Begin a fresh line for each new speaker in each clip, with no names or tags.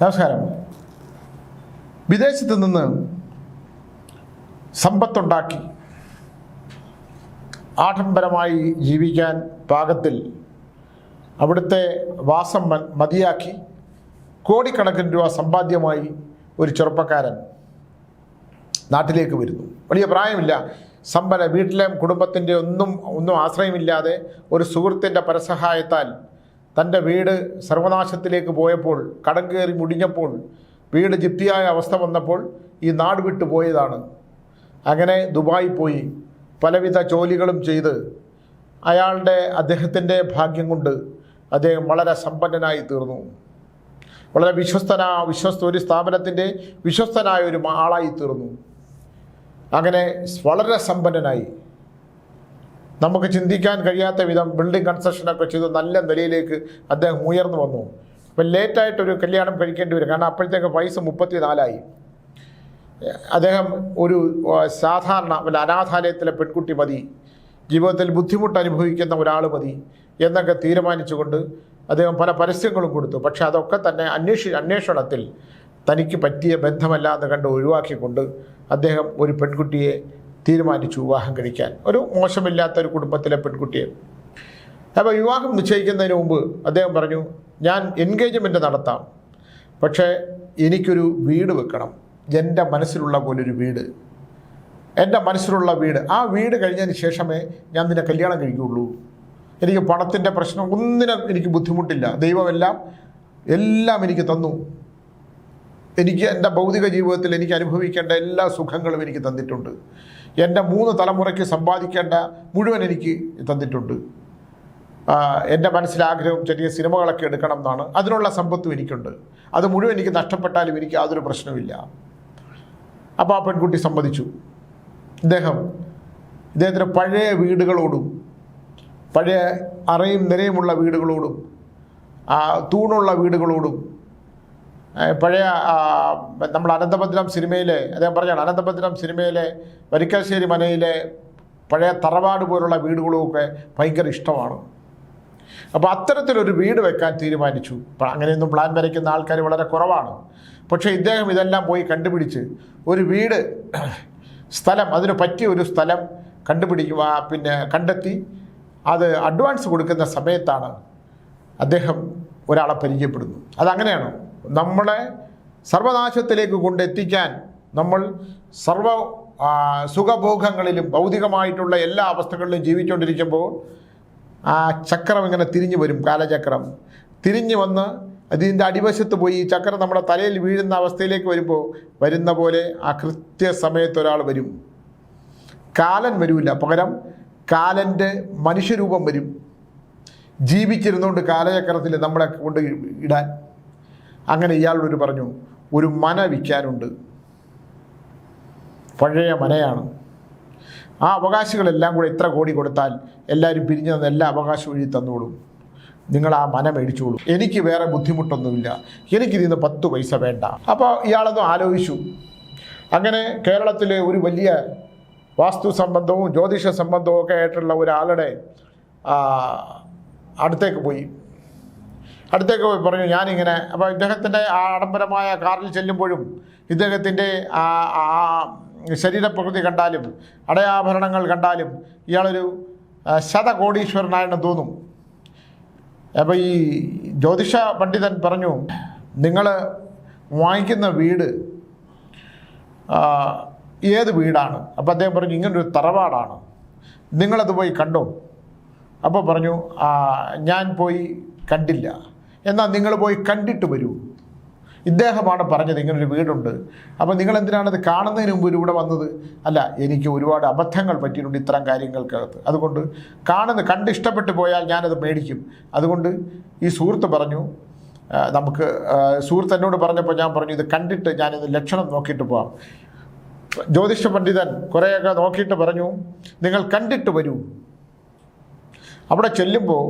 നമസ്കാരം. വിദേശത്ത് നിന്ന് സമ്പത്തുണ്ടാക്കി ആഡംബരമായി ജീവിക്കാൻ പാകത്തിൽ അവിടുത്തെ വാസം മതിയാക്കി കോടിക്കണക്കിന് രൂപ സമ്പാദ്യമായി ഒരു ചെറുപ്പക്കാരൻ നാട്ടിലേക്ക് വരുന്നു. വലിയ പ്രായമില്ല. സമ്പന്ന വീട്ടിലെ കുടുംബത്തിന്റെ ഒന്നും ഒന്നും ആശ്രയമില്ലാതെ ഒരു സുഹൃത്തിന്റെ പരസഹായത്താൽ തന്റെ വീട് സർവനാശത്തിലേക്ക് പോയപ്പോൾ കടം കയറി മുടിഞ്ഞപ്പോൾ വീട് ജിപ്തിയായ അവസ്ഥ വന്നപ്പോൾ ഈ നാട് വിട്ടു പോയതാണ്. അങ്ങനെ ദുബായി പോയി പലവിധ ജോലികളും ചെയ്ത് അയാളുടെ അദ്ദേഹത്തിന്റെ ഭാഗ്യം കൊണ്ട് അദ്ദേഹം വളരെ സമ്പന്നനായി തീർന്നു. വളരെ വിശ്വസ്തനാ വിശ്വസ്ത ഒരു സ്ഥാപനത്തിന്റെ വിശ്വസ്തനായ ഒരു ആളായി തീർന്നു. അങ്ങനെ വളരെ സമ്പന്നനായി. നമുക്ക് ചിന്തിക്കാൻ കഴിയാത്ത വിധം ബിൽഡിംഗ് കൺസ്ട്രക്ഷനൊക്കെ ചെയ്ത് നല്ല നിലയിലേക്ക് അദ്ദേഹം ഉയർന്നു വന്നു. അപ്പം ലേറ്റായിട്ടൊരു കല്യാണം കഴിക്കേണ്ടി വരും. കാരണം അപ്പോഴത്തേക്ക് വയസ്സ് മുപ്പത്തി നാലായി അദ്ദേഹം ഒരു സാധാരണ വല്ല അനാഥാലയത്തിലെ പെൺകുട്ടി മതി ജീവിതത്തിൽ ബുദ്ധിമുട്ട് അനുഭവിക്കുന്ന ഒരാൾ മതി എന്നൊക്കെ തീരുമാനിച്ചുകൊണ്ട് അദ്ദേഹം പല പരസ്യങ്ങളും കൊടുത്തു. പക്ഷെ അതൊക്കെ തന്നെ അന്വേഷി അന്വേഷണത്തിൽ തനിക്ക് പറ്റിയ ബന്ധമല്ല എന്ന് കണ്ട് ഒഴിവാക്കിക്കൊണ്ട് അദ്ദേഹം ഒരു പെൺകുട്ടിയെ തീരുമാനിച്ചു വിവാഹം കഴിക്കാൻ. ഒരു മോശമില്ലാത്ത ഒരു കുടുംബത്തിലെ പെൺകുട്ടിയെ. അപ്പോൾ വിവാഹം നിശ്ചയിക്കുന്നതിന് മുമ്പ് അദ്ദേഹം പറഞ്ഞു ഞാൻ എൻഗേജ്മെന്റ് നടത്താം. പക്ഷേ എനിക്കൊരു വീട് വെക്കണം. എന്റെ മനസ്സിലുള്ള പോലൊരു വീട്. എന്റെ മനസ്സിലുള്ള വീട്. ആ വീട് കഴിഞ്ഞതിന് ശേഷമേ ഞാൻ നിന്നെ കല്യാണം കഴിക്കുകയുള്ളൂ. എനിക്ക് പണത്തിന്റെ പ്രശ്നം ഒന്നിനും എനിക്ക് ബുദ്ധിമുട്ടില്ല. ദൈവമെല്ലാം എല്ലാം എനിക്ക് തന്നു. എനിക്ക് എന്റെ ഭൗതിക ജീവിതത്തിൽ എനിക്ക് അനുഭവിക്കേണ്ട എല്ലാ സുഖങ്ങളും എനിക്ക് തന്നിട്ടുണ്ട്. എന്റെ മൂന്ന് തലമുറയ്ക്ക് സമ്പാദിക്കേണ്ട മുഴുവൻ എനിക്ക് തന്നിട്ടുണ്ട്. എന്റെ മനസ്സിലാഗ്രഹം ചെറിയ സിനിമകളൊക്കെ എടുക്കണം എന്നാണ്. അതിനുള്ള സമ്പത്തും എനിക്കുണ്ട്. അത് മുഴുവൻ എനിക്ക് നഷ്ടപ്പെട്ടാലും എനിക്ക് യാതൊരു പ്രശ്നമില്ല അപ്പോൾ ആ പെൺകുട്ടി സമ്മതിച്ചു. ഇദ്ദേഹം ഇദ്ദേഹത്തിന് പഴയ വീടുകളോടും പഴയ അറയും നിരയുമുള്ള വീടുകളോടും തൂണുള്ള വീടുകളോടും പഴയ നമ്മൾ അനന്തഭദ്രം സിനിമയിലെ അദ്ദേഹം പറഞ്ഞാണ് അനന്തഭദ്രം സിനിമയിലെ വരിക്കാശ്ശേരി മനയിലെ പഴയ തറവാട് പോലുള്ള വീടുകളുമൊക്കെ ഭയങ്കര ഇഷ്ടമാണ്. അപ്പോൾ അത്തരത്തിലൊരു വീട് വെക്കാൻ തീരുമാനിച്ചു. അങ്ങനെയൊന്നും പ്ലാൻ വരയ്ക്കുന്ന ആൾക്കാർ വളരെ കുറവാണ്. പക്ഷേ ഇദ്ദേഹം ഇതെല്ലാം പോയി കണ്ടുപിടിച്ച് ഒരു വീട് സ്ഥലം അതിന് പറ്റിയ ഒരു സ്ഥലം കണ്ടുപിടിക്കുക പിന്നെ കണ്ടെത്തി അത് അഡ്വാൻസ് കൊടുക്കുന്ന സമയത്താണ് അദ്ദേഹം ഒരാളെ പരിചയപ്പെടുന്നു അതങ്ങനെയാണ്? നമ്മളെ സർവനാശത്തിലേക്ക് കൊണ്ടെത്തിക്കാൻ നമ്മൾ സർവ സുഖഭോഗങ്ങളിലും ഭൗതികമായിട്ടുള്ള എല്ലാ അവസ്ഥകളിലും ജീവിച്ചുകൊണ്ടിരിക്കുമ്പോൾ ആ ചക്രം ഇങ്ങനെ തിരിഞ്ഞു വരും കാലചക്രം. തിരിഞ്ഞു വന്ന് അതിന്റെ അടിവശത്ത് പോയി ഈ ചക്രം നമ്മുടെ തലയിൽ വീഴുന്ന അവസ്ഥയിലേക്ക് വരുമ്പോൾ വരുന്ന പോലെ ആ കൃത്യസമയത്ത് ഒരാൾ വരും. കാലൻ വരില്ല പകരം കാലന്റെ മനുഷ്യരൂപം വരും. ജീവിച്ചിരുന്നുകൊണ്ട് കാലചക്രത്തിൽ നമ്മളെ കൊണ്ട് ഇടാൻ. അങ്ങനെ ഇയാളോട് പറഞ്ഞു ഒരു മന വിൽക്കാനുണ്ട്. പഴയ മനയാണ്. ആ അവകാശികളെല്ലാം കൂടെ ഇത്ര കോടി കൊടുത്താൽ എല്ലാവരും പിരിഞ്ഞു തന്ന എല്ലാ അവകാശവും എഴുതി തന്നോളും. നിങ്ങൾ ആ മന മേടിച്ചോളൂ. എനിക്ക് വേറെ ബുദ്ധിമുട്ടൊന്നുമില്ല. എനിക്കിതിൽ നിന്ന് പത്ത് പൈസ വേണ്ട. അപ്പോൾ ഇയാളൊന്നും ആലോചിച്ചു. അങ്ങനെ കേരളത്തിലെ ഒരു വലിയ വാസ്തു സംബന്ധവും ജ്യോതിഷ സംബന്ധവും ഒക്കെ ആയിട്ടുള്ള ഒരാളുടെ അടുത്തേക്ക് പോയി. അടുത്തേക്ക് പോയി പറഞ്ഞു ഞാനിങ്ങനെ. അപ്പോൾ ഇദ്ദേഹത്തിന്റെ ആ ആഡംബരമായ കാറിൽ ചെല്ലുമ്പോഴും ഇദ്ദേഹത്തിന്റെ ആ ശരീരപ്രകൃതി കണ്ടാലും അടയാഭരണങ്ങൾ കണ്ടാലും ഇയാളൊരു ശതകോടീശ്വരനായെന്ന് തോന്നും. അപ്പോൾ ഈ ജ്യോതിഷ പണ്ഡിതൻ പറഞ്ഞു നിങ്ങൾ വാങ്ങിക്കുന്ന വീട് ഏത് വീടാണ്? അപ്പോൾ അദ്ദേഹം പറഞ്ഞു ഇങ്ങനൊരു തറവാടാണ്. നിങ്ങളത് പോയി കണ്ടോ? അപ്പോൾ പറഞ്ഞു ഞാൻ പോയി കണ്ടില്ല. എന്നാൽ നിങ്ങൾ പോയി കണ്ടിട്ട് വരൂ. ഇദ്ദേഹമാണ് പറഞ്ഞത് ഇങ്ങനൊരു വീടുണ്ട്. അപ്പോൾ നിങ്ങൾ എന്തിനാണ് ഇത് കാണുന്നതിന് മുമ്പ് ഇവിടെ വന്നത്? അല്ല എനിക്ക് ഒരുപാട് അബദ്ധങ്ങൾ പറ്റിയിട്ടുണ്ട് ഇത്തരം കാര്യങ്ങൾക്കകത്ത്. അതുകൊണ്ട് കാണുന്ന കണ്ട് ഇഷ്ടപ്പെട്ട് പോയാൽ ഞാനത് മേടിക്കും. അതുകൊണ്ട് ഈ സുഹൃത്ത് പറഞ്ഞു നമുക്ക് സുഹൃത്ത് എന്നോട് പറഞ്ഞപ്പോൾ ഞാൻ പറഞ്ഞു ഇത് കണ്ടിട്ട് ഞാനിത് ലക്ഷണം നോക്കിയിട്ട് പോവാം. ജ്യോതിഷ പണ്ഡിതൻ കുറേയൊക്കെ നോക്കിയിട്ട് പറഞ്ഞു നിങ്ങൾ കണ്ടിട്ട് വരൂ. അവിടെ ചെല്ലുമ്പോൾ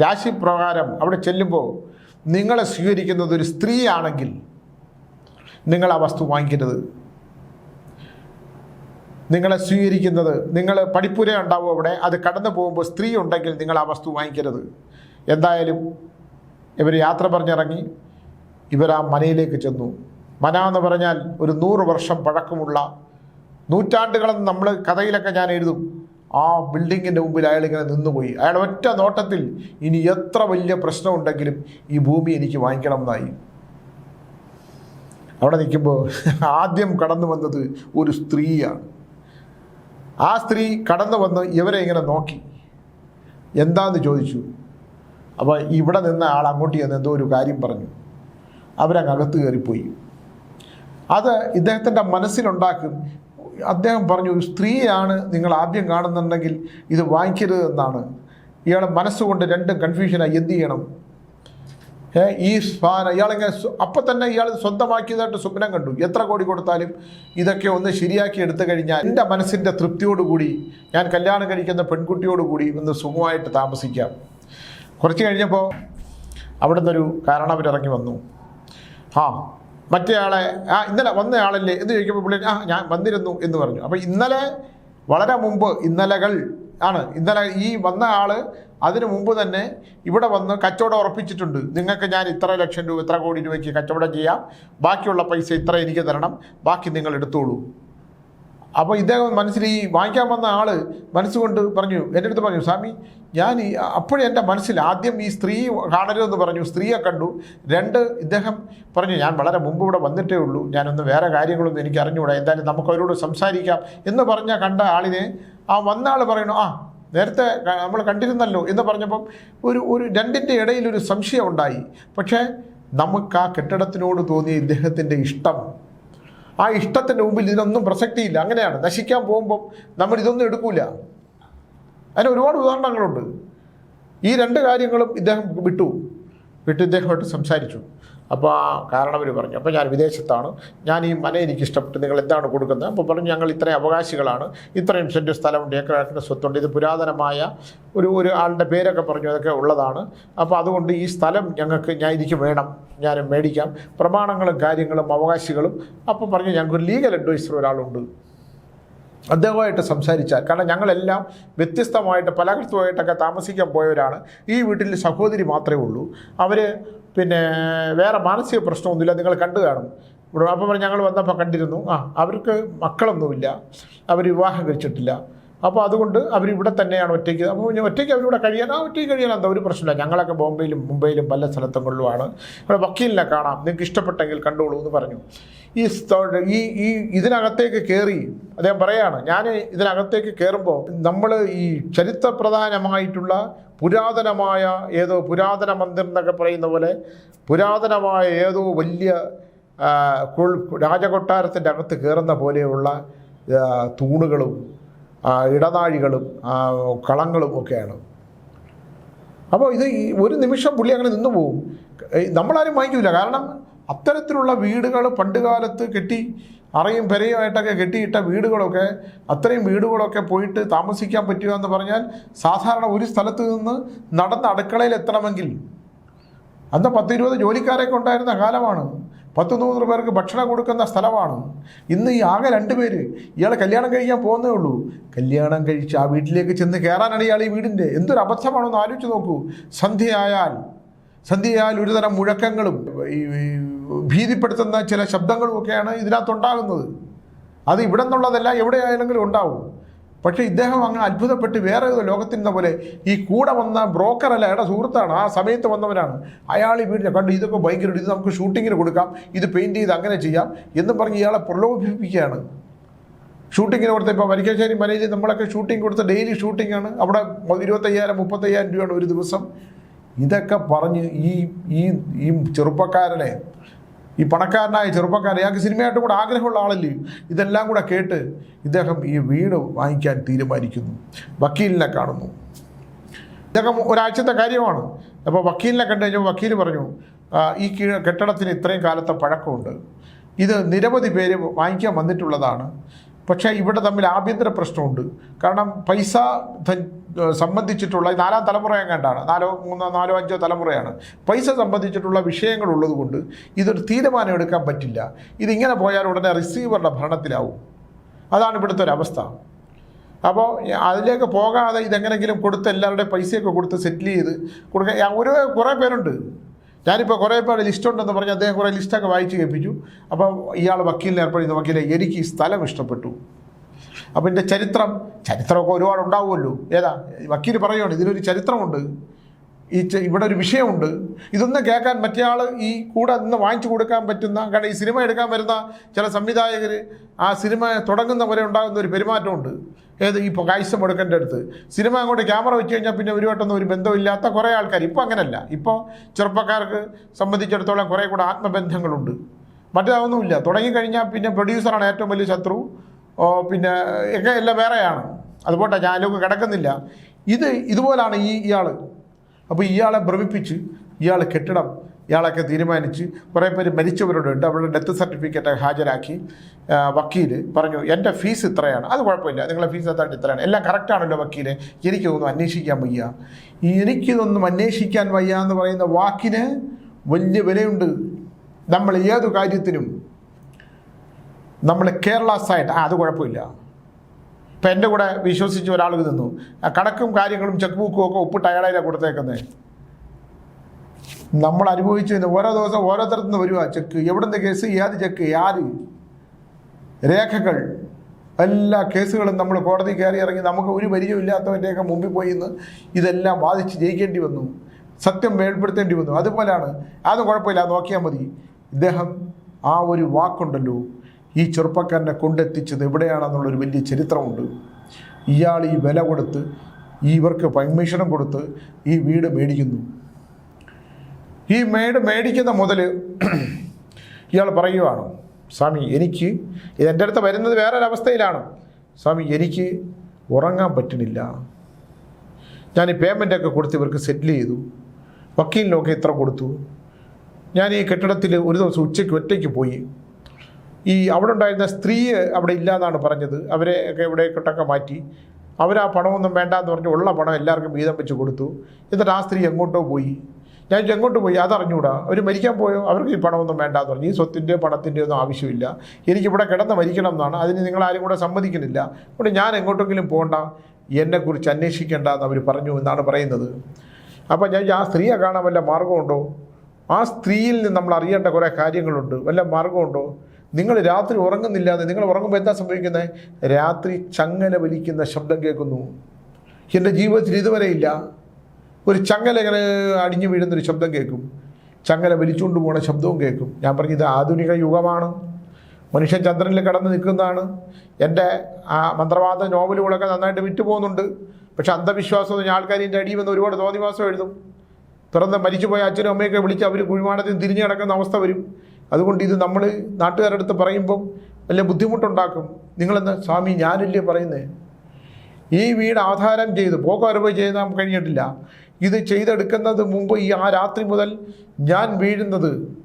രാശിപ്രകാരം അവിടെ ചെല്ലുമ്പോൾ നിങ്ങളെ സ്വീകരിക്കുന്നത് ഒരു സ്ത്രീയാണെങ്കിൽ നിങ്ങൾ ആ വസ്തു വാങ്ങിക്കരുത്. നിങ്ങളെ സ്വീകരിക്കുന്നത് നിങ്ങൾ പഠിപ്പുര ഉണ്ടാവും അവിടെ? അത് കടന്നു പോകുമ്പോൾ സ്ത്രീ ഉണ്ടെങ്കിൽ നിങ്ങൾ ആ വസ്തു വാങ്ങിക്കരുത്. എന്തായാലും ഇവർ യാത്ര പറഞ്ഞിറങ്ങി ഇവർ ആ മനയിലേക്ക് ചെന്നു. മന എന്ന് പറഞ്ഞാൽ ഒരു നൂറ് വർഷം പഴക്കമുള്ള നൂറ്റാണ്ടുകളെന്ന് നമ്മൾ കഥയിലൊക്കെ ഞാൻ എഴുതും. ആ ബിൽഡിങ്ങിന്റെ മുമ്പിൽ അയാൾ ഇങ്ങനെ നിന്നുപോയി. അയാൾ ഒറ്റ നോട്ടത്തിൽ ഇനി എത്ര വലിയ പ്രശ്നമുണ്ടെങ്കിലും ഈ ഭൂമി എനിക്ക് വാങ്ങിക്കണം എന്നായി അവിടെ നിൽക്കുമ്പോൾ ആദ്യം കടന്നു വന്നത് ഒരു സ്ത്രീയാണ്. ആ സ്ത്രീ കടന്നു വന്ന് ഇവരെ ഇങ്ങനെ നോക്കി. എന്താന്ന് ചോദിച്ചു. അപ്പോൾ ഇവിടെ നിന്ന ആൾ അങ്ങോട്ട് ചെന്ന് എന്തോ ഒരു കാര്യം പറഞ്ഞു. അവരങ്ങ് അകത്ത് കയറിപ്പോയി. അത് ഇദ്ദേഹത്തിന്റെ മനസ്സിലുണ്ടാക്കും അദ്ദേഹം പറഞ്ഞു ഒരു സ്ത്രീയാണ് നിങ്ങൾ ആദ്യം കാണുന്നുണ്ടെങ്കിൽ ഇത് വാങ്ങിക്കരുത് എന്നാണ്. ഇയാളെ മനസ്സുകൊണ്ട് രണ്ടും കൺഫ്യൂഷനായി എന്ത് ചെയ്യണം? ഈ സ്ഥാനം ഇയാളിങ്ങനെ അപ്പം തന്നെ ഇയാൾ സ്വന്തമാക്കിയതായിട്ട് സ്വപ്നം കണ്ടു. എത്ര കോടി കൊടുത്താലും ഇതൊക്കെ ഒന്ന് ശരിയാക്കി എടുത്തു കഴിഞ്ഞാൽ എന്റെ മനസ്സിന്റെ തൃപ്തിയോടുകൂടി ഞാൻ കല്യാണം കഴിക്കുന്ന പെൺകുട്ടിയോടുകൂടി ഒന്ന് സുഖമായിട്ട് താമസിക്കാം. കുറച്ച് കഴിഞ്ഞപ്പോൾ അവിടുന്ന് ഒരു കാരണവരിറങ്ങി വന്നു. ആ മറ്റേ ആളെ ആ ഇന്നലെ വന്ന ആളല്ലേ? എന്ന് ചോദിക്കുമ്പോൾ പുള്ളി ആ ഞാൻ വന്നിരുന്നു എന്ന് പറഞ്ഞു. അപ്പോൾ ഇന്നലെ വളരെ മുമ്പ് ഇന്നലകൾ ആണ്. ഇന്നലെ ഈ വന്ന ആൾ അതിനു മുമ്പ് തന്നെ ഇവിടെ വന്ന് കച്ചവടം ഉറപ്പിച്ചിട്ടുണ്ട്. നിങ്ങൾക്ക് ഞാൻ ഇത്ര ലക്ഷം രൂപ ഇത്ര കോടി രൂപയ്ക്ക് കച്ചവടം ചെയ്യാം. ബാക്കിയുള്ള പൈസ ഇത്ര എനിക്ക് തരണം. ബാക്കി നിങ്ങൾ എടുത്തോളൂ. അപ്പോൾ ഇദ്ദേഹം മനസ്സിൽ ഈ വാങ്ങിക്കാൻ വന്ന ആൾ മനസ്സുകൊണ്ട് പറഞ്ഞു എന്റെ അടുത്ത് പറഞ്ഞു സ്വാമി ഞാൻ ഈ അപ്പോഴും എന്റെ മനസ്സിൽ ആദ്യം ഈ സ്ത്രീ കാണരുതെന്ന് പറഞ്ഞു സ്ത്രീയെ കണ്ടു. രണ്ട് ഇദ്ദേഹം പറഞ്ഞു ഞാൻ വളരെ മുമ്പ് ഇവിടെ വന്നിട്ടേ ഉള്ളൂ. ഞാനൊന്ന് വേറെ കാര്യങ്ങളൊന്നും എനിക്ക് അറിഞ്ഞുകൂടാ. എന്തായാലും നമുക്ക് അവരോട് സംസാരിക്കാം. എന്ന് പറഞ്ഞ കണ്ട ആളിനെ ആ വന്ന ആൾ പറയണു ആ നേരത്തെ നമ്മൾ കണ്ടിരുന്നല്ലോ. എന്ന് പറഞ്ഞപ്പം ഒരു ഒരു രണ്ടിന്റെ ഇടയിൽ ഒരു സംശയം ഉണ്ടായി. പക്ഷേ നമുക്ക് ആ കെട്ടിടത്തിനോട് തോന്നിയ ഇദ്ദേഹത്തിന്റെ ഇഷ്ടം ആ ഇഷ്ടത്തിന്റെ മുമ്പിൽ ഇതിനൊന്നും പ്രസക്തിയില്ല അങ്ങനെയാണ്. നശിക്കാൻ പോകുമ്പം നമ്മൾ ഇതൊന്നും എടുക്കൂല. അതിന് ഒരുപാട് ഉദാഹരണങ്ങളുണ്ട്. ഈ രണ്ട് കാര്യങ്ങളും ഇദ്ദേഹം വിട്ടു. വിട്ട് ഇദ്ദേഹമായിട്ട് സംസാരിച്ചു. അപ്പോൾ ആ കാരണം അവർ പറഞ്ഞു അപ്പോൾ ഞാൻ വിദേശത്താണ്. ഞാൻ ഈ മന എനിക്ക് ഇഷ്ടപ്പെട്ടു നിങ്ങൾ എന്താണ് കൊടുക്കുന്നത്? അപ്പോൾ പറഞ്ഞു ഞങ്ങൾ ഇത്രയും അവകാശികളാണ്. ഇത്രയും സെന്റ് സ്ഥലമുണ്ട്. ഏക്കറാക്കിന്റെ സ്വത്തുണ്ട്. ഇത് പുരാതനമായ ഒരു ഒരു ആളുടെ പേരൊക്കെ പറഞ്ഞു അതൊക്കെ ഉള്ളതാണ്. അപ്പോൾ അതുകൊണ്ട് ഈ സ്ഥലം ഞങ്ങൾക്ക് ഞാൻ എനിക്ക് വേണം. ഞാൻ മേടിക്കാം. പ്രമാണങ്ങളും കാര്യങ്ങളും അവകാശികളും. അപ്പോൾ പറഞ്ഞു ഞങ്ങൾക്ക് ലീഗൽ അഡ്വൈസർ ഒരാളുണ്ട്. അദ്ദേഹമായിട്ട് സംസാരിച്ചാൽ കാരണം ഞങ്ങളെല്ലാം വ്യത്യസ്തമായിട്ട് പലകൃത്വമായിട്ടൊക്കെ താമസിക്കാൻ പോയവരാണ്. ഈ വീട്ടിൽ സഹോദരി മാത്രമേ ഉള്ളൂ. അവർ പിന്നെ വേറെ മാനസിക പ്രശ്നമൊന്നുമില്ല. നിങ്ങൾ കണ്ടു കാണും. ഇവിടെ അപ്പം ഞങ്ങൾ വന്നപ്പോൾ കണ്ടിരുന്നു ആ അവർക്ക് മക്കളൊന്നുമില്ല. അവർ വിവാഹം കഴിച്ചിട്ടില്ല. അപ്പോൾ അതുകൊണ്ട് അവരിവിടെ തന്നെയാണ് ഒറ്റയ്ക്ക്. അപ്പോൾ ഒറ്റയ്ക്ക് അവരിവിടെ കഴിയാൻ ആ ഒറ്റയ്ക്ക് കഴിയാൻ എന്താ ഒരു പ്രശ്നമില്ല. ഞങ്ങളൊക്കെ ബോംബെയിലും മുംബൈയിലും പല സ്ഥലത്തുകളിലുമാണ്. ഇവിടെ വക്കീലിനെ കാണാം. നിങ്ങൾക്ക് ഇഷ്ടപ്പെട്ടെങ്കിൽ കണ്ടോളൂ എന്ന് പറഞ്ഞു. ഈ ഈ ഈ ഇതിനകത്തേക്ക് കയറി അദ്ദേഹം പറയാണ് ഞാൻ ഇതിനകത്തേക്ക് കയറുമ്പോൾ നമ്മൾ ഈ ചരിത്രപ്രധാനമായിട്ടുള്ള പുരാതനമായ ഏതോ പുരാതന മന്ദിരം എന്നൊക്കെ പറയുന്ന പോലെ പുരാതനമായ ഏതോ വലിയ രാജകൊട്ടാരത്തിന്റെ അകത്ത് കയറുന്ന പോലെയുള്ള തൂണുകളും ഇടനാഴികളും കളങ്ങളും ഒക്കെയാണ്. അപ്പോൾ ഇത് ഒരു നിമിഷം പുള്ളി അങ്ങനെ നിന്നു പോകും നമ്മളാരും വാങ്ങിക്കില്ല കാരണം അത്തരത്തിലുള്ള വീടുകൾ പണ്ട് കാലത്ത് കെട്ടി അറയും പെരയുമായിട്ടൊക്കെ കെട്ടിയിട്ട വീടുകളൊക്കെ അത്രയും വീടുകളൊക്കെ പോയിട്ട് താമസിക്കാൻ പറ്റുക എന്ന് പറഞ്ഞാൽ സാധാരണ ഒരു സ്ഥലത്ത് നിന്ന് നടന്ന് അടുക്കളയിൽ എത്തണമെങ്കിൽ അന്ന് പത്ത് ഇരുപത് ജോലിക്കാരൊക്കെ ഉണ്ടായിരുന്ന കാലമാണ്. പത്ത് നൂറ് പേർക്ക് ഭക്ഷണം കൊടുക്കുന്ന സ്ഥലമാണ്. ഇന്ന് ഈ ആകെ രണ്ട് പേര്. ഇയാൾ കല്യാണം കഴിക്കാൻ പോകുന്നേ ഉള്ളൂ. കല്യാണം കഴിച്ച് ആ വീട്ടിലേക്ക് ചെന്ന് കയറാനാണ് ഇയാൾ ഈ വീടിന്റെ. എന്തൊരു അബദ്ധമാണെന്ന് ആലോചിച്ച് നോക്കൂ. സന്ധ്യയായാൽ സന്ധ്യയായാൽ ഒരുതരം മുഴക്കങ്ങളും ഈ ഭീതിപ്പെടുത്തുന്ന ചില ശബ്ദങ്ങളും ഒക്കെയാണ് ഇതിനകത്തുണ്ടാകുന്നത്. അത് ഇവിടെ നിന്നുള്ളതല്ല എവിടെയായാലെങ്കിലും ഉണ്ടാവും. പക്ഷേ ഇദ്ദേഹം അങ്ങ് അത്ഭുതപ്പെട്ട് വേറെ ലോകത്തിന്റെ പോലെ ഈ കൂടെ വന്ന ബ്രോക്കറല്ല അയാളുടെ സുഹൃത്താണ് ആ സമയത്ത് വന്നവനാണ്. അയാൾ ഈ വീടിനെ കണ്ടു ഇതൊക്കെ ഭയങ്കര ഇത് നമുക്ക് ഷൂട്ടിങ്ങിന് കൊടുക്കാം ഇത് പെയിന്റ് ചെയ്ത് അങ്ങനെ ചെയ്യാം എന്ന് പറഞ്ഞ് ഇയാളെ പ്രലോഭിപ്പിക്കുകയാണ്. ഷൂട്ടിങ്ങിന് കൊടുത്ത ഇപ്പോൾ വരിക്കാശ്ശേരി മനേജ് നമ്മളൊക്കെ ഷൂട്ടിംഗ് കൊടുത്ത ഡെയിലി ഷൂട്ടിംഗ് ആണ്. അവിടെ ഇരുപത്തയ്യായിരം മുപ്പത്തയ്യായിരം രൂപയാണ് ഒരു ദിവസം. ഇതൊക്കെ പറഞ്ഞ് ഈ ഈ ചെറുപ്പക്കാരനെ ഈ പണക്കാരനായ ചെറുപ്പക്കാരൻ ഇയാൾക്ക് സിനിമയായിട്ടും കൂടെ ആഗ്രഹമുള്ള ആളല്ലേ? ഇതെല്ലാം കൂടെ കേട്ട് ഇദ്ദേഹം ഈ വീട് വാങ്ങിക്കാൻ തീരുമാനിക്കുന്നു. വക്കീലിനെ കാണുന്നു. ഇദ്ദേഹം ഒരാഴ്ചത്തെ കാര്യമാണ്. അപ്പോൾ വക്കീലിനെ കണ്ടു കഴിഞ്ഞപ്പോൾ വക്കീൽ പറഞ്ഞു ഈ കെട്ടിടത്തിന് ഇത്രയും കാലത്തെ പഴക്കമുണ്ട്. ഇത് നിരവധി പേര് വാങ്ങിക്കാൻ വന്നിട്ടുള്ളതാണ്. പക്ഷേ ഇവിടെ തമ്മിൽ ആഭ്യന്തര പ്രശ്നമുണ്ട്. കാരണം പൈസ സംബന്ധിച്ചിട്ടുള്ള നാലാം തലമുറ എങ്ങാണ്ടാണ്? നാലോ മൂന്നോ നാലോ അഞ്ചോ തലമുറയാണ്. പൈസ സംബന്ധിച്ചിട്ടുള്ള വിഷയങ്ങൾ ഉള്ളതുകൊണ്ട് ഇതൊരു തീരുമാനം എടുക്കാൻ പറ്റില്ല. ഇതിങ്ങനെ പോയാൽ ഉടനെ റിസീവറുടെ ഭരണത്തിലാവും. അതാണ് ഇവിടുത്തെ ഒരു അവസ്ഥ. അപ്പോൾ അതിലേക്ക് പോകാതെ ഇതെങ്ങനെങ്കിലും കൊടുത്ത് എല്ലാവരുടെയും പൈസയൊക്കെ കൊടുത്ത് സെറ്റിൽ ചെയ്ത് കൊടുക്കാൻ ഒരു കുറേ പേരുണ്ട്. ഞാനിപ്പോൾ കുറേ പേരുടെ ലിസ്റ്റ് ഉണ്ടെന്ന് പറഞ്ഞ് അദ്ദേഹം കുറേ ലിസ്റ്റൊക്കെ വായിച്ച് കേൾപ്പിച്ചു. അപ്പോൾ ഇയാൾ വക്കീലിനെ ഏർപ്പെടുന്ന വക്കീലെ എനിക്ക് ഈ സ്ഥലം ഇഷ്ടപ്പെട്ടു. അപ്പോൾ എന്റെ ചരിത്രം ചരിത്രമൊക്കെ ഒരുപാട് ഉണ്ടാവുമല്ലോ. ഏതാ? വക്കീൽ പറയുകയാണ് ഇതിനൊരു ചരിത്രമുണ്ട്. ഈ ഇവിടെ ഒരു വിഷയമുണ്ട്. ഇതൊന്നും കേൾക്കാൻ മറ്റേയാൾ ഈ കൂടെ നിന്ന് വാങ്ങിച്ചു കൊടുക്കാൻ പറ്റുന്ന കാരണം ഈ സിനിമ എടുക്കാൻ വരുന്ന ചില സംവിധായകർ ആ സിനിമ തുടങ്ങുന്ന വരെ ഉണ്ടാകുന്ന ഒരു പെരുമാറ്റമുണ്ട്. ഏത് ഈ കാഴ്ച എടുക്കേണ്ട അടുത്ത്. സിനിമ അങ്ങോട്ട് ക്യാമറ വെച്ച് കഴിഞ്ഞാൽ പിന്നെ ഒരു വട്ടം ഒരു ബന്ധമില്ലാത്ത കുറേ ആൾക്കാർ ഇപ്പോൾ അങ്ങനല്ല. ഇപ്പോൾ ചെറുപ്പക്കാർക്ക് സംബന്ധിച്ചിടത്തോളം കുറേ കൂടെ ആത്മബന്ധങ്ങളുണ്ട്. മറ്റേതൊന്നുമില്ല. തുടങ്ങിക്കഴിഞ്ഞാൽ പിന്നെ പ്രൊഡ്യൂസറാണ് ഏറ്റവും വലിയ ശത്രു. പിന്നെ ഒക്കെ എല്ലാം വേറെയാണ്. അതുപോട്ടെ ഞാനൊക്കെ കിടക്കുന്നില്ല. ഇത് ഇതുപോലാണ് ഈ ഇയാൾ അപ്പോൾ ഇയാളെ ഭ്രമിപ്പിച്ച് ഇയാൾ കെട്ടിടം ഇയാളൊക്കെ തീരുമാനിച്ച് കുറേ പേര് മരിച്ചവരോടുണ്ട്. അവരുടെ ഡെത്ത് സർട്ടിഫിക്കറ്റ് ഹാജരാക്കി. വക്കീൽ പറഞ്ഞു എന്റെ ഫീസ് ഇത്രയാണ്. അത് കുഴപ്പമില്ല. നിങ്ങളുടെ ഫീസ് അതായിട്ട് ഇത്രയാണ്. എല്ലാം കറക്റ്റാണല്ലോ വക്കീൽ എനിക്കൊന്നും അന്വേഷിക്കാൻ വയ്യ. എനിക്കിതൊന്നും അന്വേഷിക്കാൻ വയ്യ എന്ന് പറയുന്ന വാക്കിന് വലിയ വിലയുണ്ട്. നമ്മൾ ഏതു കാര്യത്തിനും നമ്മൾ കേരള സൈഡ് ആ അത് കുഴപ്പമില്ല. ഇപ്പം എന്റെ കൂടെ വിശ്വസിച്ച് ഒരാൾ നിന്നു കണക്കും കാര്യങ്ങളും ചെക്ക് ബുക്കും ഒക്കെ ഒപ്പിട്ട് അയാളെ കൊടുത്തേക്കുന്നത് നമ്മൾ അനുഭവിച്ചു ഓരോ ദിവസം ഓരോ തരത്തിൽ നിന്ന് വരുവാ ചെക്ക്. എവിടുന്ന് കേസ്? ഏത് ചെക്ക്? ആര്? രേഖകൾ. എല്ലാ കേസുകളും നമ്മൾ കോടതി കയറി ഇറങ്ങി നമുക്ക് ഒരു പരിചയമില്ലാത്തവന്റെയൊക്കെ മുമ്പിൽ പോയി ഇന്ന് ഇതെല്ലാം വാദിച്ച് ജയിക്കേണ്ടി വന്നു. സത്യം വേർപ്പെടുത്തേണ്ടി വന്നു. അതുപോലെയാണ് അത് കുഴപ്പമില്ല നോക്കിയാൽ മതി. ഇദ്ദേഹം ആ ഒരു വാക്കുണ്ടല്ലോ ഈ ചെറുപ്പക്കാരനെ കൊണ്ടെത്തിച്ചത് എവിടെയാണെന്നുള്ളൊരു വലിയ ചരിത്രമുണ്ട്. ഇയാൾ ഈ വില കൊടുത്ത് ഇവർക്ക് പെർമിഷനും കൊടുത്ത് ഈ വീട് മേടിക്കുന്നു. ഈ മേട് മേടിക്കുന്ന മുതൽ ഇയാൾ പറയുവാണ് സ്വാമി എനിക്ക് ഇത് എന്റെ അടുത്ത് വരുന്നത് വേറൊരവസ്ഥയിലാണ്. സ്വാമി എനിക്ക് ഉറങ്ങാൻ പറ്റുന്നില്ല. ഞാൻ ഈ പേയ്മെന്റൊക്കെ കൊടുത്ത് ഇവർക്ക് സെറ്റിൽ ചെയ്തു. വക്കീലിനൊക്കെ ഇത്ര കൊടുത്തു. ഞാൻ ഈ കെട്ടിടത്തിൽ ഒരു ദിവസം ഉച്ചയ്ക്ക് ഒറ്റയ്ക്ക് പോയി. ഈ അവിടെ ഉണ്ടായിരുന്ന സ്ത്രീ അവിടെ ഇല്ല എന്നാണ് പറഞ്ഞത്. അവരെ ഒക്കെ എവിടേക്കൊട്ടൊക്കെ മാറ്റി. അവർ ആ പണമൊന്നും വേണ്ടാന്ന് പറഞ്ഞ് ഉള്ള പണം എല്ലാവർക്കും വീതം വെച്ച് കൊടുത്തു. എന്നിട്ട് ആ സ്ത്രീ എങ്ങോട്ടോ പോയി. ഞാൻ എങ്ങോട്ട് പോയി? അതറിഞ്ഞൂടാ. അവർ മരിക്കാൻ പോയോ? അവർക്ക് ഈ പണമൊന്നും വേണ്ടാന്ന് പറഞ്ഞു. ഈ സ്വത്തിന്റെ പണത്തിന്റെ ഒന്നും ആവശ്യമില്ല. എനിക്കിവിടെ കിടന്ന് മരിക്കണം എന്നാണ്. അതിന് നിങ്ങൾ ആരും കൂടെ സമ്മതിക്കുന്നില്ല. അതുകൊണ്ട് ഞാൻ എങ്ങോട്ടെങ്കിലും പോകണ്ട എന്നെക്കുറിച്ച് അന്വേഷിക്കേണ്ട എന്ന് അവർ പറഞ്ഞു എന്നാണ് പറയുന്നത്. അപ്പോൾ ഞാൻ ആ സ്ത്രീയെ കാണാൻ വല്ല മാർഗമുണ്ടോ ആ സ്ത്രീയിൽ നിന്ന് നമ്മൾ അറിയേണ്ട കുറേ കാര്യങ്ങളുണ്ട്. വല്ല മാർഗമുണ്ടോ നിങ്ങൾ രാത്രി ഉറങ്ങുന്നില്ല എന്ന് നിങ്ങൾ ഉറങ്ങുമ്പോൾ എന്താ സംഭവിക്കുന്നത് രാത്രി ചങ്ങല വലിക്കുന്ന ശബ്ദം കേൾക്കുന്നു. എന്റെ ജീവിതത്തിൽ ഇതുവരെ ഇല്ല. ഒരു ചങ്ങല ഇങ്ങനെ അടിഞ്ഞു വീഴുന്നൊരു ശബ്ദം കേൾക്കും. ചങ്ങല വലിച്ചുകൊണ്ട് പോണ ശബ്ദവും കേൾക്കും. ഞാൻ പറഞ്ഞു ഇത് ആധുനിക യുഗമാണ്. മനുഷ്യൻ ചന്ദ്രനിൽ കടന്ന് നിൽക്കുന്നതാണ്. എന്റെ ആ മന്ത്രവാദ നോവലുകളൊക്കെ നന്നായിട്ട് വിറ്റ് പോകുന്നുണ്ട് പക്ഷെ അന്ധവിശ്വാസം ഞാൻ ആൾക്കാരിന്റെ അടി വന്ന് ഒരുപാട് തോന്നിവാസം എഴുതും. തുറന്ന് മരിച്ചുപോയ അച്ഛനും അമ്മയൊക്കെ വിളിച്ച് അവർ കുഴിമാടത്തിൽ തിരിഞ്ഞു കിടക്കുന്ന അവസ്ഥ വരും. അതുകൊണ്ട് ഇത് നമ്മൾ നാട്ടുകാരുടെ അടുത്ത് പറയുമ്പം വലിയ ബുദ്ധിമുട്ടുണ്ടാക്കും. നിങ്ങളെന്ന് സ്വാമി ഞാനില്ലേ പറയുന്നത് ഈ വീട് ആധാരം ചെയ്ത്. പോക്കോ അറിവ് ചെയ്ത് നമുക്ക് കഴിഞ്ഞിട്ടില്ല ഇത് ചെയ്തെടുക്കുന്നത് മുമ്പ് ഈ ആ രാത്രി മുതൽ ഞാൻ വീഴുന്നത്.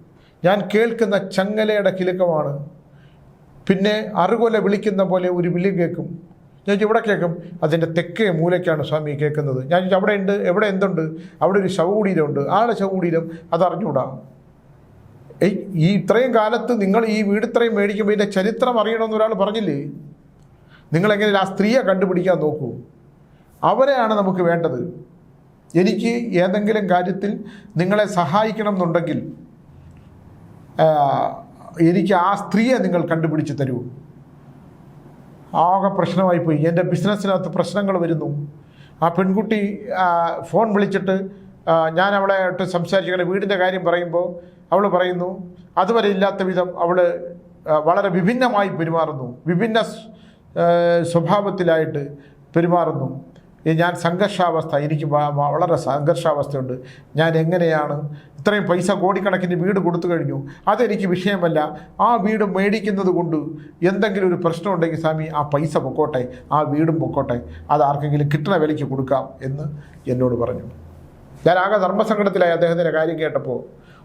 ഞാൻ കേൾക്കുന്ന ചങ്ങലയുടെ കിലുക്കമാണ്. പിന്നെ അറുകൊല വിളിക്കുന്ന പോലെ ഒരു വിളി കേൾക്കും. ഞാൻ ഇവിടെ കേൾക്കും. അതിന്റെ തെക്കേ മൂലയ്ക്കാണ് സ്വാമി കേൾക്കുന്നത്. ഞാൻ അവിടെ ഉണ്ട് എവിടെ എന്തുണ്ട്? അവിടെ ഒരു ശവകുടീരമുണ്ട്. ആളുടെ ശവകുടീരം? അതറിഞ്ഞൂടാ. ഈ ഇത്രയും കാലത്ത് നിങ്ങൾ ഈ വീട് ഇത്രയും മേടിക്കുമ്പോൾ ഇതിന്റെ ചരിത്രം അറിയണമെന്ന് ഒരാൾ പറഞ്ഞില്ലേ? നിങ്ങളെങ്ങനെ ആ സ്ത്രീയെ കണ്ടുപിടിക്കാൻ നോക്കൂ? അവരെയാണ് നമുക്ക് വേണ്ടത്. എനിക്ക് ഏതെങ്കിലും കാര്യത്തിൽ നിങ്ങളെ സഹായിക്കണം എന്നുണ്ടെങ്കിൽ എനിക്ക് ആ സ്ത്രീയെ നിങ്ങൾ കണ്ടുപിടിച്ച് തരൂ. ആകെ പ്രശ്നമായി പോയി എന്റെ ബിസിനസ്സിനകത്ത് പ്രശ്നങ്ങൾ വരുന്നു. ആ പെൺകുട്ടി ഫോൺ വിളിച്ചിട്ട് ഞാൻ അവളെ ആയിട്ട് സംസാരിച്ചിങ്ങനെ വീടിന്റെ കാര്യം പറയുമ്പോൾ അവൾ പറയുന്നു അതുവരെ ഇല്ലാത്ത വിധം അവൾ വളരെ വിഭിന്നമായി പെരുമാറുന്നു. വിഭിന്ന സ്വഭാവത്തിലായിട്ട് പെരുമാറുന്നു. ഞാൻ സംഘർഷാവസ്ഥ എനിക്ക് വളരെ സംഘർഷാവസ്ഥയുണ്ട്. ഞാൻ എങ്ങനെയാണ് ഇത്രയും പൈസ കോടിക്കണക്കിന് വീട് കൊടുത്തു കഴിഞ്ഞു? അതെനിക്ക് വിഷയമല്ല. ആ വീട് മേടിക്കുന്നത് കൊണ്ട് എന്തെങ്കിലും ഒരു പ്രശ്നം ഉണ്ടെങ്കിൽ സ്വാമി ആ പൈസ പൊക്കോട്ടെ ആ വീടും പൊക്കോട്ടെ. അത് ആർക്കെങ്കിലും കിട്ടണ വിലയ്ക്ക് കൊടുക്കാം എന്ന് എന്നോട് പറഞ്ഞു. ഞാൻ ആകെ ധർമ്മസങ്കടത്തിലായി അദ്ദേഹത്തിന്റെ കാര്യം കേട്ടപ്പോൾ.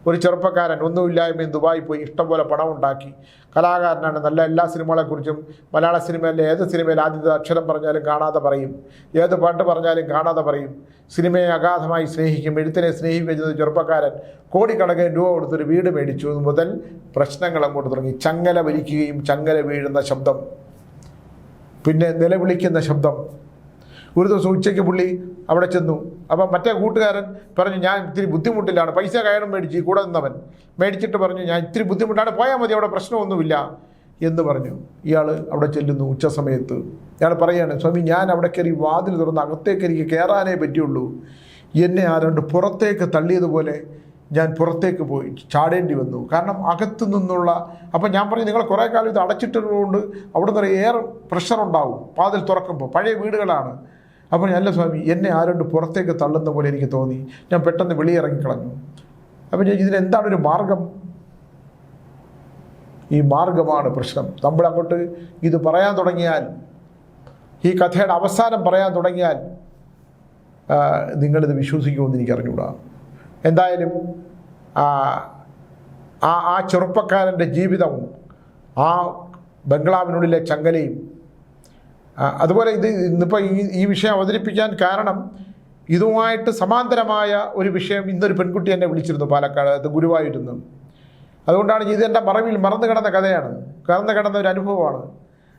ഒരു ചെറുപ്പക്കാരൻ ഒന്നുമില്ലായ്മയും ദുബായി പോയി ഇഷ്ടംപോലെ പണം ഉണ്ടാക്കി കലാകാരനാണ്. നല്ല എല്ലാ സിനിമകളെക്കുറിച്ചും മലയാള സിനിമയിലെ ഏത് സിനിമയിൽ ആദ്യത്തെ അക്ഷരം പറഞ്ഞാലും കാണാതെ പറയും. ഏത് പാട്ട് പറഞ്ഞാലും കാണാതെ പറയും. സിനിമയെ അഗാധമായി സ്നേഹിക്കും. എഴുത്തിനെ സ്നേഹിക്കുന്ന ചെറുപ്പക്കാരൻ. കോടിക്കണക്കിന് രൂപ കൊടുത്തൊരു വീട് മേടിച്ചു. മുതൽ പ്രശ്നങ്ങൾ അങ്ങോട്ട് തുടങ്ങി. ചങ്ങല വലിക്കുകയും ചങ്ങല വീഴുന്ന ശബ്ദം. പിന്നെ നിലവിളിക്കുന്ന ശബ്ദം. ഒരു ദിവസം ഉച്ചയ്ക്ക് പുള്ളി അവിടെ ചെന്നു. അപ്പം മറ്റേ കൂട്ടുകാരൻ പറഞ്ഞു ഞാൻ ഇത്തിരി ബുദ്ധിമുട്ടിലാണ്. പൈസ കയറും മേടിച്ച് കൂടെ നിന്നവൻ. മേടിച്ചിട്ട് പറഞ്ഞു ഞാൻ ഇത്തിരി ബുദ്ധിമുട്ടാണ് പോയാൽ മതി അവിടെ പ്രശ്നമൊന്നുമില്ല. എന്ന് പറഞ്ഞു. ഇയാൾ അവിടെ ചെല്ലുന്നു ഉച്ച സമയത്ത്. ഇയാൾ പറയാണ് സ്വാമി ഞാൻ അവിടെ കയറി വാതിൽ തുറന്ന് അകത്തേക്ക് എനിക്ക് കയറാനേ പറ്റിയുള്ളൂ എന്നെ ആരണ്ട് പുറത്തേക്ക് തള്ളിയതുപോലെ ഞാൻ പുറത്തേക്ക് പോയി ചാടേണ്ടി വന്നു. കാരണം അകത്തു നിന്നുള്ള അപ്പം ഞാൻ പറഞ്ഞു നിങ്ങൾ കുറേ കാലം ഇത് അടച്ചിട്ടുള്ളതുകൊണ്ട് അവിടെ നിന്ന് ഏറെ പ്രഷർ ഉണ്ടാവും വാതിൽ തുറക്കുമ്പോൾ പഴയ വീടുകളാണ്. അപ്പോൾ അല്ല സ്വാമി എന്നെ ആരോട് പുറത്തേക്ക് തള്ളുന്ന പോലെ എനിക്ക് തോന്നി. ഞാൻ പെട്ടെന്ന് വെളിയിറങ്ങിക്കളഞ്ഞു. അപ്പം ഞാൻ ഇതിനെന്താണ് ഒരു മാർഗം? ഈ മാർഗമാണ് പ്രശ്നം. നമ്മൾ അങ്ങോട്ട് ഇത് പറയാൻ തുടങ്ങിയാൽ ഈ കഥയുടെ അവസാനം പറയാൻ തുടങ്ങിയാൽ നിങ്ങളിത് വിശ്വസിക്കുമെന്ന് എനിക്ക് അറിഞ്ഞുകൂടാ എന്തായാലും ആ ആ ചെറുപ്പക്കാരന്റെ ജീവിതവും ആ ബംഗ്ലാവിനുള്ളിലെ ചങ്ങലയും അതുപോലെ ഇത് ഇന്നിപ്പോൾ ഈ ഈ വിഷയം അവതരിപ്പിക്കാൻ കാരണം ഇതുമായിട്ട് സമാന്തരമായ ഒരു വിഷയം ഇന്നൊരു പെൺകുട്ടി എന്നെ വിളിച്ചിരുന്നു പാലക്കാട് അത് ഗുരുവായൂരുന്നു. അതുകൊണ്ടാണ് ഇത് എന്റെ മറവിൽ മറന്നു കിടന്ന കഥയാണ്. കറന്നു കിടന്ന ഒരു അനുഭവമാണ്.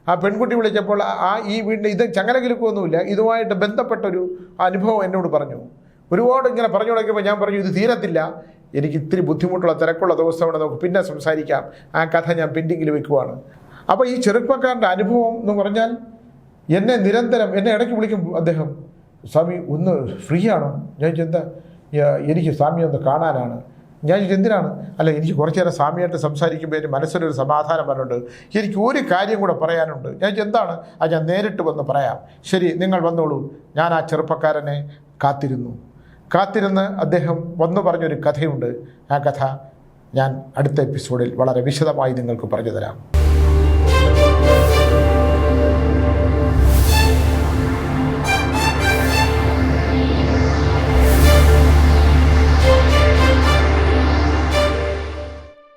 ആ പെൺകുട്ടി വിളിച്ചപ്പോൾ ആ ഈ വീടിന്റെ ഇത് ചങ്ങലകിലുക്കൊന്നുമില്ല ഇതുമായിട്ട് ബന്ധപ്പെട്ടൊരു അനുഭവം എന്നോട് പറഞ്ഞു. ഒരുപാട് ഇങ്ങനെ പറഞ്ഞു തുടങ്ങിയപ്പോൾ ഞാൻ പറഞ്ഞു ഇത് തീരത്തില്ല. എനിക്ക് ഇത്തിരി ബുദ്ധിമുട്ടുള്ള തിരക്കുള്ള ദിവസമാണ് നമുക്ക് പിന്നെ സംസാരിക്കാം. ആ കഥ ഞാൻ പെൻഡിങ്ങിൽ വെക്കുവാണ്. അപ്പോൾ ഈ ചെറുപ്പക്കാരന്റെ അനുഭവം എന്ന് പറഞ്ഞാൽ എന്നെ നിരന്തരം എന്നെ ഇടയ്ക്ക് വിളിക്കും അദ്ദേഹം സ്വാമി ഒന്ന് ഫ്രീ ആണോ ഞാൻ എന്താ? "യ- എനിക്ക് സ്വാമി ഒന്ന് കാണാനാണ്. ഞാൻ എന്തിനാണ്? അല്ല എനിക്ക് കുറച്ച് നേരം സ്വാമിയായിട്ട് സംസാരിക്കുമ്പോൾ എന്റെ മനസ്സിലൊരു സമാധാനം വരുന്നുണ്ട് എനിക്ക് ഒരു കാര്യം കൂടെ പറയാനുണ്ട്. ഞാൻ എന്താണ്? അത് ഞാൻ നേരിട്ട് വന്ന് പറയാം. ശരി നിങ്ങൾ വന്നോളൂ. ഞാൻ ആ ചെറുപ്പക്കാരനെ കാത്തിരുന്നു. കാത്തിരുന്ന് അദ്ദേഹം വന്നു പറഞ്ഞൊരു കഥയുണ്ട്. ആ കഥ ഞാൻ അടുത്ത എപ്പിസോഡിൽ വളരെ വിശദമായി നിങ്ങൾക്ക് പറഞ്ഞു തരാം.